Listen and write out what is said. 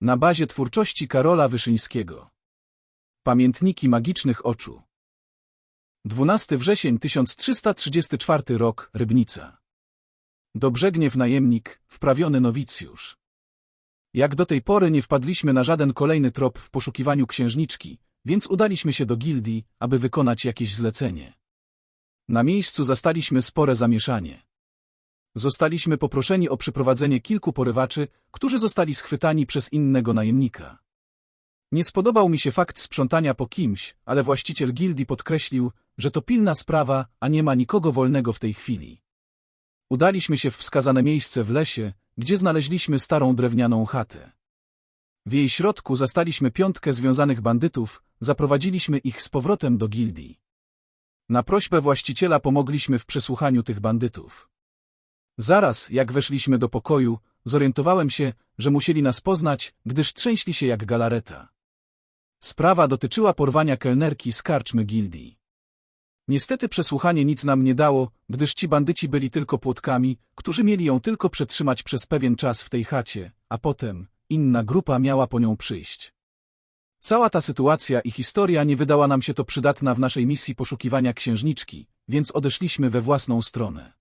Na bazie twórczości Karola Wyszyńskiego. Pamiętniki magicznych oczu. 12 wrzesień 1334 rok, Rybnica. Dobrzegniew najemnik, wprawiony nowicjusz. Jak do tej pory nie wpadliśmy na żaden kolejny trop w poszukiwaniu księżniczki, więc udaliśmy się do gildii, aby wykonać jakieś zlecenie. Na miejscu zastaliśmy spore zamieszanie. Zostaliśmy poproszeni o przyprowadzenie kilku porywaczy, którzy zostali schwytani przez innego najemnika. Nie spodobał mi się fakt sprzątania po kimś, ale właściciel gildii podkreślił, że to pilna sprawa, a nie ma nikogo wolnego w tej chwili. Udaliśmy się w wskazane miejsce w lesie, gdzie znaleźliśmy starą drewnianą chatę. W jej środku zastaliśmy piątkę związanych bandytów, zaprowadziliśmy ich z powrotem do gildii. Na prośbę właściciela pomogliśmy w przesłuchaniu tych bandytów. Zaraz, jak weszliśmy do pokoju, zorientowałem się, że musieli nas poznać, gdyż trzęśli się jak galareta. Sprawa dotyczyła porwania kelnerki z karczmy gildii. Niestety przesłuchanie nic nam nie dało, gdyż ci bandyci byli tylko płotkami, którzy mieli ją tylko przetrzymać przez pewien czas w tej chacie, a potem inna grupa miała po nią przyjść. Cała ta sytuacja i historia nie wydała nam się to przydatna w naszej misji poszukiwania księżniczki, więc odeszliśmy we własną stronę.